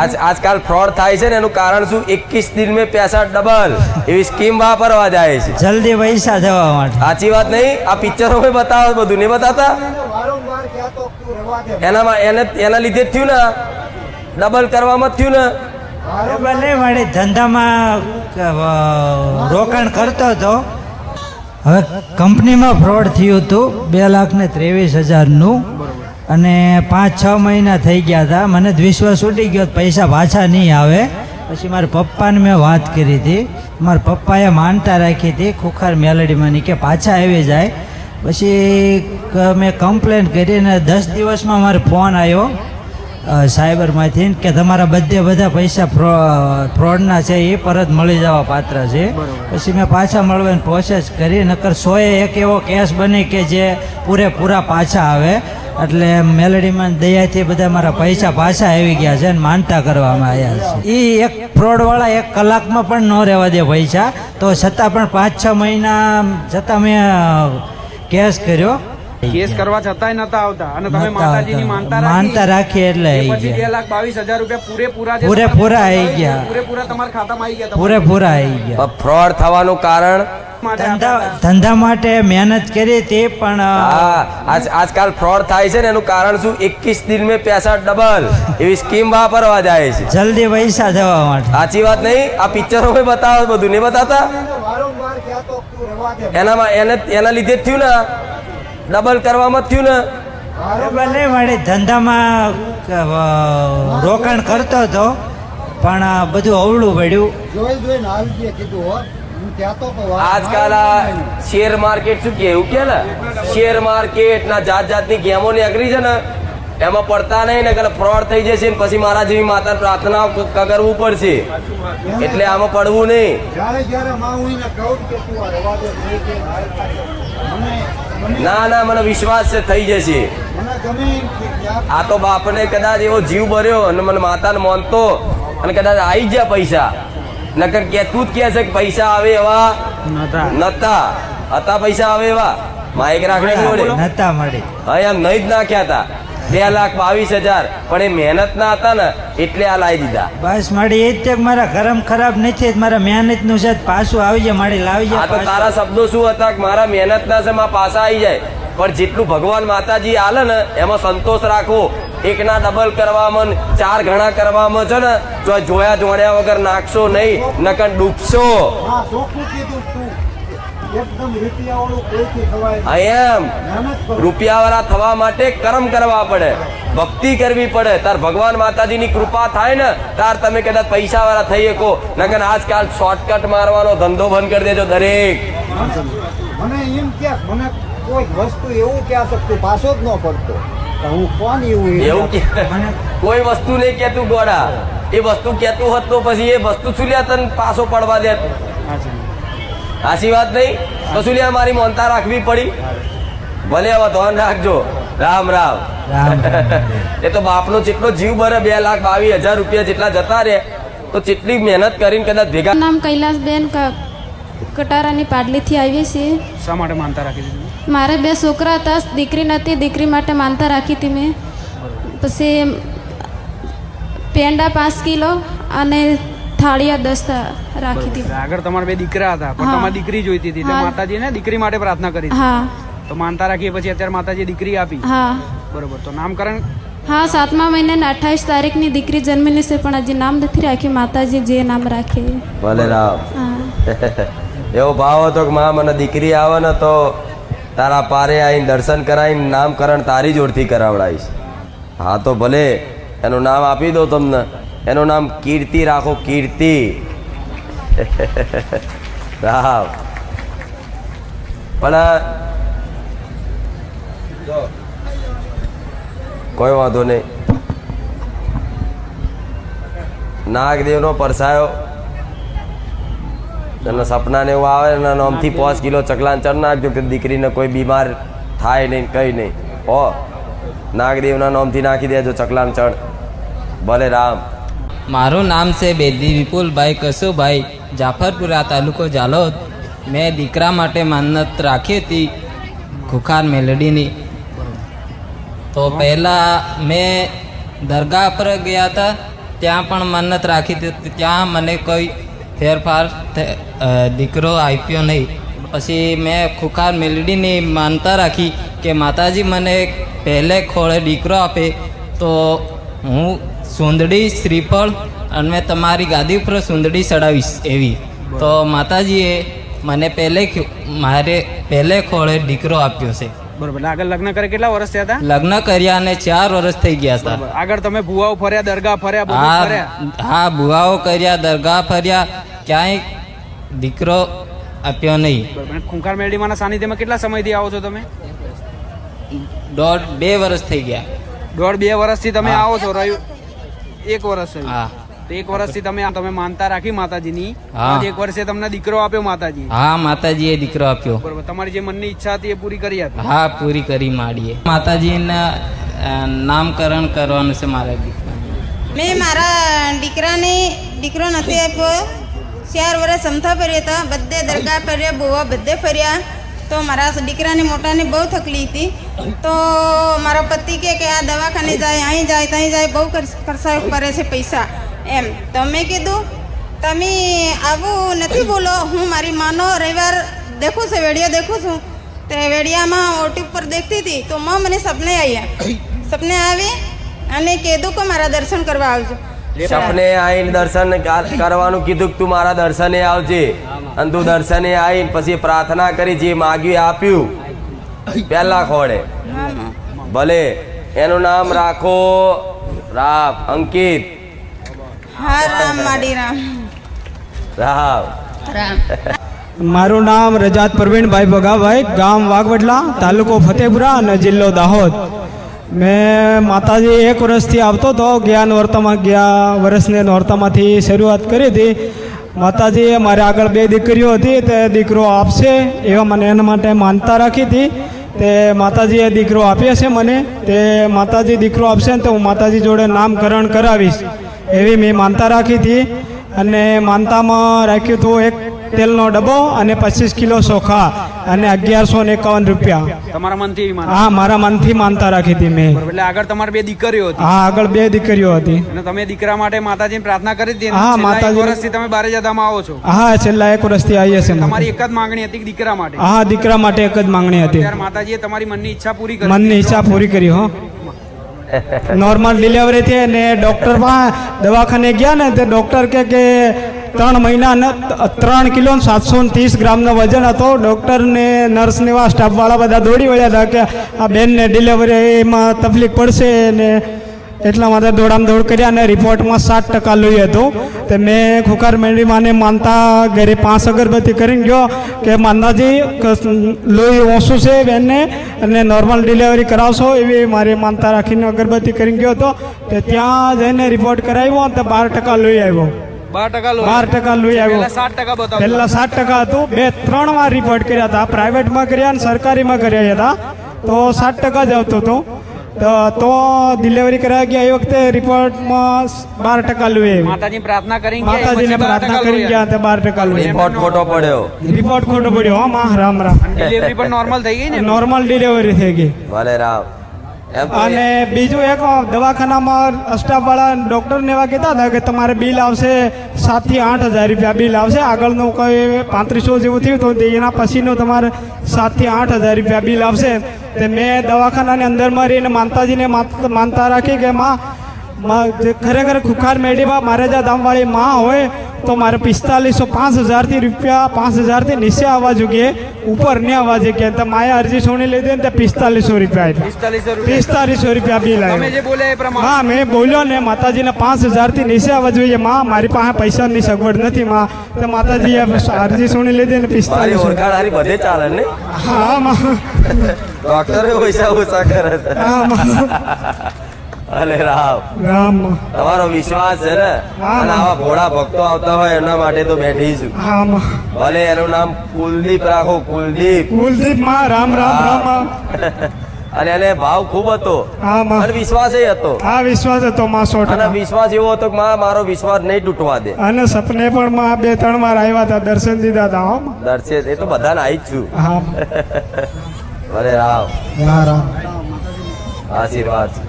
આજ આજકાલ ફ્રોડ થાય છે ને એનું કારણ શું? 21 દિન મેં પૈસા ડબલ એવી સ્કીમ વાપરવા જાય છે. જલ્દી પૈસા જવા માટે. સાચી વાત નહીં? આ પિક્ચરો કોઈ બતાવો બધું નહીં બતાવતા? એનામાં એને એના લીધે જ થયું ને ડબલ કરવામાં જ થયું ને. બરાબર નહીં ધંધામાં રોકાણ કરતો હતો. હવે કંપનીમાં ફ્રોડ થયું હતું બે લાખ ને ત્રેવીસ હજારનું. અને પાંચ છ મહિના થઈ ગયા હતા. મને વિશ્વાસ ઉડી ગયો પૈસા પાછા નહીં આવે. પછી મારા પપ્પાને મેં વાત કરી હતી. મારા પપ્પાએ માનતા રાખી હતી ખુખાર મેલડીમાંની કે પાછા આવી જાય. પછી મેં કમ્પ્લેન કરીને દસ દિવસમાં મારો ફોન આવ્યો. સાયબરમાંથી કે તમારા બધે બધા પૈસા ફ્રો- ફ્રોડના છે એ પરત મળી જવા પાત્ર છે. પછી મેં પાછા મળવાની પ્રોસેસ કરી નકર સોએ એક એવો કેસ બને કે જે પૂરેપૂરા પાછા આવે. એટલે મેલેડીમાં દયાથી બધા મારા પૈસા પાછા આવી ગયા છે અને માનતા કરવામાં આવ્યા છે. એ એક ફ્રોડવાળા એક કલાકમાં પણ ન રહેવા દે પૈસા. તો છતાં પણ પાંચ છ મહિના છતાં મેં કેસ કર્યો. કેસ કરવા છતાંય નતા આવતા. અને તમે માતાજીની માનતા માનતા રાખી એટલે પછી બે ગયા લાખ બાવીસ હજાર રૂપિયા પૂરેપૂરા પૂરેપૂરા આવી ગયા. પૂરેપૂરા તમારા ખાતામાં આવી ગયા પૂરેપૂરા આવી ગયા. ફ્રોડ થવાનું કારણ ધંધા ધંધા માટે મહેનત કરી તે પણ આજ આજકાલ ફ્રોડ થાય છે ને એનું કારણ શું? 21 દિન મેં પૈસા ડબલ એવી સ્કીમ વાપરવા જાય છે. જલ્દી પૈસા જવા માટે. સાચી વાત નહીં? આ પિક્ચરોમાં બતાવે બધું નહીં બતાવતા? એનામાં એને એના લીધે જ થયું ને ડબલ કરવામાં જ થયું ને. બરાબર નહીં મળે ધંધામાં રોકાણ કરતો હતો પણ બધું અવળું પડ્યું. જોઈ જોઈને હાલ કીધું હો. આજકાલ આ શેર માર્કેટ શું કે એવું કે ને? શેર માર્કેટ ના જાત જાતની ગેમો નીકળી છે ને એમાં પડતા નહીં ને કદાચ ફ્રોડ થઈ જશે ને પછી મારા જેવી માતા પ્રાર્થના કરવું પડશે. એટલે આમાં પડવું નહીં. ના ના મને વિશ્વાસ છે થઈ જશે. આ તો બાપને કદાચ એવો જીવ ભર્યો અને મને માતાને માનતો અને કદાચ આવી ગયા પૈસા. નકર કે તું જ કહે છે કે પૈસા આવે એવા? નતા. હતા પૈસા આવે એવા? માઇક રાખડી જોડે નતા મળે. હા એમ નહીં જ નાખ્યા હતા. બે લાખ બાવીસ હજાર. પણ એ મહેનત ના હતા ને એટલે આ લાવી દીધા. બસ મારી એ જ છે કે મારા ગરમ ખરાબ નથી મારા મહેનતનું છે પાછું આવી જાય મારી લાવી જાય તો તારા શબ્દો શું હતા કે મારા મહેનત ના છે માં પાસા આવી જાય. પણ જેટલું ભગવાન માતાજી આલે ને એમાં સંતોષ રાખો. એકના ડબલ કરવામાં ને ચાર ઘણા કરવામાં છે ને તો જોયા જોડ્યા વગર નાખશો નહીં નકર ડૂબશો. આ એમ. રૂપિયાવાળા થવા માટે કર્મ કરવા પડે. ભક્તિ કરવી પડે. તાર ભગવાન માતાજીની કૃપા થાય ને તાર તમે કદાચ પૈસાવાળા થઈ શકો. નકર આજકાલ શોર્ટકટ મારવાનો ધંધો બંધ કરી દેજો દરેક. મને એમ કે મને કોઈ વસ્તુ એવું ક્યાં શકતું? પાછો જ ન પડતો હું કોણ એવું એવું કે કોઈ વસ્તુ નહીં કેતું ગોડા. એ વસ્તુ કેતું હોત તો પછી એ વસ્તુ શું લ્યા તને પાછો પડવા દે? સાચી વાત નહીં? તો શું લ્યા મારી મોનતા રાખવી પડી? ભલે હવે ધોન રાખજો. રામ રામ. એ તો બાપનો જેટલો જીવ ભરે બે લાખ બાવીસ હજાર રૂપિયા જેટલા જતા રહે તો જેટલી મહેનત કરીને કદાચ ભેગા નામ કૈલાસબેન કટારાની પાડલીથી આવીએ છીએ. શા માટે માનતા રાખી દીધું મારે બે છોકરા હતા દીકરી નથી દીકરી માટે માનતા રાખી હતી મેં. પછી પેંડા પાંચ કિલો અને થાળીયા દસ રાખી હતી. આગળ તમારા બે દીકરા હતા પણ તમારી દીકરી જોઈતી હતી એટલે. માતાજીને દીકરી માટે પ્રાર્થના કરી હા. તો માનતા રાખી પછી અત્યારે માતાજી દીકરી આપી. હા. બરોબર. તો નામકરણ? હા સાતમા મહિનાની અઠ્ઠાવીસ તારીખની દીકરી જન્મેલી છે પણ હજી નામ નથી રાખ્યું. માતાજી જે નામ રાખે. ભલે રામ. હા. એવો ભાવ હતો કે મા મને દીકરી આવે ને તો તારા પારે આવીને દર્શન કરાવીને નામકરણ તારી જોડથી કરાવડાવીશ હા તો ભલે, એનું નામ આપી દો તમને. એનું નામ કીર્તિ રાખો, કીર્તિ. રાવ. પણ કોઈ વાંધો નહીં. નાગદેવનો પરસાયો અને સપનાને એવું આવે અને નામથી પાંચ કિલો ચકલાન ચડ નાખજો કે દીકરીને કોઈ બીમાર થાય નહીં કંઈ નહીં. હો. નાગદેવના નામથી નાખી દેજો ચકલાન ચડ ભલે રામ. મારું નામ છે બેદી વિપુલભાઈ કસુભાઈ જાફરપુરા તાલુકો જાલોદ. મેં દીકરા માટે માનત રાખી હતી ખુખાર મેલડીની. તો પહેલાં મેં દરગાહ પર ગયા હતા ત્યાં પણ માન્નત રાખી હતી. ત્યાં મને કોઈ ફેરફાર દીકરો આપ્યો નહીં. પછી મેં ખુખાર મેલડીની માનતા રાખી કે માતાજી મને પહેલે ખોળે દીકરો આપે તો હું સુંદડી શ્રીફળ અને તમારી ગાદી ઉપર સુંદડી ચડાવીશ એવી. તો માતાજીએ મને પહેલે મારે પહેલે ખોળે દીકરો આપ્યો છે. બરોબર. આગળ લગ્ન કરે કેટલા વર્ષ થયા હતા? લગ્ન કર્યા અને ચાર વર્ષ થઈ ગયા હતા. આગળ તમે ભુવાઓ ફર્યા દરગાહ ફર્યા હા હા ભુવાઓ કર્યા દરગાહ ફર્યા ક્યાંય દીકરો આપ્યો નહીં. ખુંખાર ખૂંખાર સાનિધ્યમાં કેટલા સમયથી આવો છો તમે? દોઢ બે વર્ષ થઈ ગયા. દોઢ બે વર્ષથી તમે આવો છો રહ્યું એક વર્ષ હા. તો એક વર્ષથી તમે તમે માનતા રાખી માતાજીની. એક વર્ષે તમને દીકરો આપ્યો માતાજી. હા માતાજીએ દીકરો આપ્યો. બરોબર. તમારી જે મનની ઈચ્છા હતી એ પૂરી કરી આપી. હા પૂરી કરી માંડીએ. માતાજીના નામકરણ કરવાનું છે મારા દીકરા મેં મારા દીકરાને દીકરો નથી આપ્યો. ચાર વર્ષ સમથા ફર્યા હતા. બધે દરગાહ ફર્યા બોવા બધે ફર્યા. તો મારા દીકરાને, મોટાને બહુ તકલીફ હતી. તો મારા પતિ કહે કે, આ દવાખાને જાય, અહીં જાય, ત્યાં જાય, બહુ ખર્ચા કરે છે પૈસા. એમ તો મેં કીધું? તમે આવું નથી બોલો. હું મારી માનો રવિવાર દેખું છું, વેડિયો દેખું છું. તે વેડિયામાં ઓટી પર દેખતી હતી. તો મને સપને આવ્યા સપને આવી અને કીધું કે, મારા દર્શન કરવા આવજો. સપને આવીને દર્શન કરવાનું કીધું તું મારા દર્શને આવજે. અને તું દર્શને આવીને પછી પ્રાર્થના કરી જે માગ્યું આપ્યું. પહેલા ખોડે ભલે. એનું નામ રાખો રામ અંકિત. રામ માડી રામ. રામ. રામ. મારું નામ રજાત પ્રવીણભાઈ ભગાભાઈ ગામ વાઘવડલા તાલુકો ફતેપુરા અને જિલ્લો દાહોદ. મેં માતાજી એક વર્ષથી આવતો હતો ગયા નોરતામાં ગયા વર્ષને નોરતામાંથી શરૂઆત કરી હતી. માતાજીએ મારે આગળ બે દીકરીઓ હતી, તે દીકરો આપશે એવા મને એના માટે માનતા રાખી હતી. તે માતાજીએ દીકરો આપ્યો છે મને, તે માતાજી દીકરો આપશે ને તો હું માતાજી જોડે નામકરણ કરાવીશ, એવી મેં માનતા રાખી હતી. અને માનતામાં રાખ્યું હતું, એક તેલનો ડબ્બો અને પચીસ કિલો ચોખા અને અગિયારસો ને એકાવન રૂપિયા. તમારા મનથી હા મારા મનથી માનતા રાખી હતી મેં. એટલે આગળ તમારે બે દીકરીઓ હતી. હા આગળ બે દીકરીઓ હતી. અને તમે દીકરા માટે માતાજીને પ્રાર્થના કરી હતી હા, માતાજી વર્ષથી તમે બારે જતામાં આવો છો. હા છેલ્લા એક વર્ષથી આવીએ છીએ તમારી એક જ માંગણી હતી દીકરા માટે? હા દીકરા માટે એક જ માંગણી હતી. માતાજીએ તમારી મનની ઈચ્છા પૂરી કરી મનની ઈચ્છા પૂરી કરી હો. નોર્મલ ડિલિવરી થઈ ને ડૉક્ટરમાં પાસે દવાખાને ગયા ને તે ડૉક્ટર કે કે ત્રણ મહિના ત્રણ કિલો સાતસો ત્રીસ ગ્રામનો વજન હતો. ડૉક્ટર ને નર્સ ને એવા સ્ટાફવાળા બધા દોડી વળ્યા હતા કે આ બેનને ડિલિવરીમાં તકલીફ પડશે ને એટલા માટે દોડામ દોડ કર્યા અને રિપોર્ટમાં સાત ટકા લોહી હતું. તે મેં ખુખાર મેળવીમાંને માનતા ઘરે પાંચ અગરબત્તી કરીને ગયો કે માનતાજી લોહી ઓછું છે બેનને અને નોર્મલ ડિલિવરી કરાવશો એવી મારી માનતા રાખીને અગરબત્તી કરીને ગયો હતો. તે ત્યાં જઈને રિપોર્ટ કરાવ્યો તો બાર ટકા લોહી આવ્યો. બાર ટકા. બાર ટકા લોહી આવ્યો. સાત ટકા પહેલા સાત ટકા હતું. બે ત્રણ વાર રિપોર્ટ કર્યા હતા. પ્રાઇવેટમાં કર્યા અને સરકારીમાં કર્યા હતા. તો સાત ટકા જ આવતું હતું. તો તો ડિલિવરી કરાવી ગયા. એ વખતે રિપોર્ટમાં બાર ટકા લોહી માતાજી પ્રાર્થના કરી માતાજીને પ્રાર્થના કરી ગયા હતા બાર ટકા લોહી રિપોર્ટ ખોટો પડ્યો. રિપોર્ટ ખોટો પડ્યો. હા રામ રામ. ડિલિવરી પણ નોર્મલ થઈ ગઈ ને? નોર્મલ ડિલિવરી થઈ ગઈ. ભલે રામ. અને બીજું એક દવાખાનામાં સ્ટાફવાળા ડૉક્ટરને એવા કહેતા હતા કે તમારે બિલ આવશે સાતથી આઠ હજાર રૂપિયા બિલ આવશે. આગળનું કોઈ પાંત્રીસો જેવું થયું હતું તે એના પછીનું તમારે સાતથી આઠ હજાર રૂપિયા બિલ આવશે. તે મેં દવાખાનાની અંદરમાં રહીને માનતાજીને માત- માનતા રાખી કે માં જે ખરેખર ખુખાર મેડીમાં મારે જ્યાં દામવાળી માં હોય તો મારે પિસ્તાલીસો પાંચ હજારથી રૂપિયા પાંચ હજારથી નીચે આવવા જોઈએ ઉપર નહીં આવવા જોઈએ તો માએ અરજી સોની લીધી ને ત્યાં પિસ્તાલીસો રૂપિયા આપ્યા. પિસ્તાલીસો રૂપિયા. બિલ આવ્યું હા મેં બોલ્યો ને માતાજીને પાંચ હજારથી નીચે આવવા જોઈએ. માં મારી પાસે પૈસાની સગવડ નથી માં. તો માતાજીએ અરજી સુણી લીધી ને પિસ્તાલીસો બધે ચાલે ને? હા માં. ડોક્ટરે પૈસા ઓછા કરે હા માં. અરે રામ. રામ. તમારો વિશ્વાસ છે ને? અને. આવા ભોળા ભક્તો આવતા હોય એના માટે તો બેઠી છું. ભલે એનું નામ કુલદીપ રાખો કુલદીપ. કુલદીપમાં. રામ રામ રામ અને એને ભાવ ખૂબ હતો. અને વિશ્વાસ એ હતો. હા વિશ્વાસ હતો માં સો અને વિશ્વાસ એવો હતો કે માં મારો વિશ્વાસ નહીં તૂટવા દે. અને સપને પણ માં બે ત્રણ વાર આવ્યા હતા દર્શન દીધા હતા દર્શન. એ તો બધાને આવી જ છું. અરે ભલે રામ. રામ. આશીર્વાદ. છે.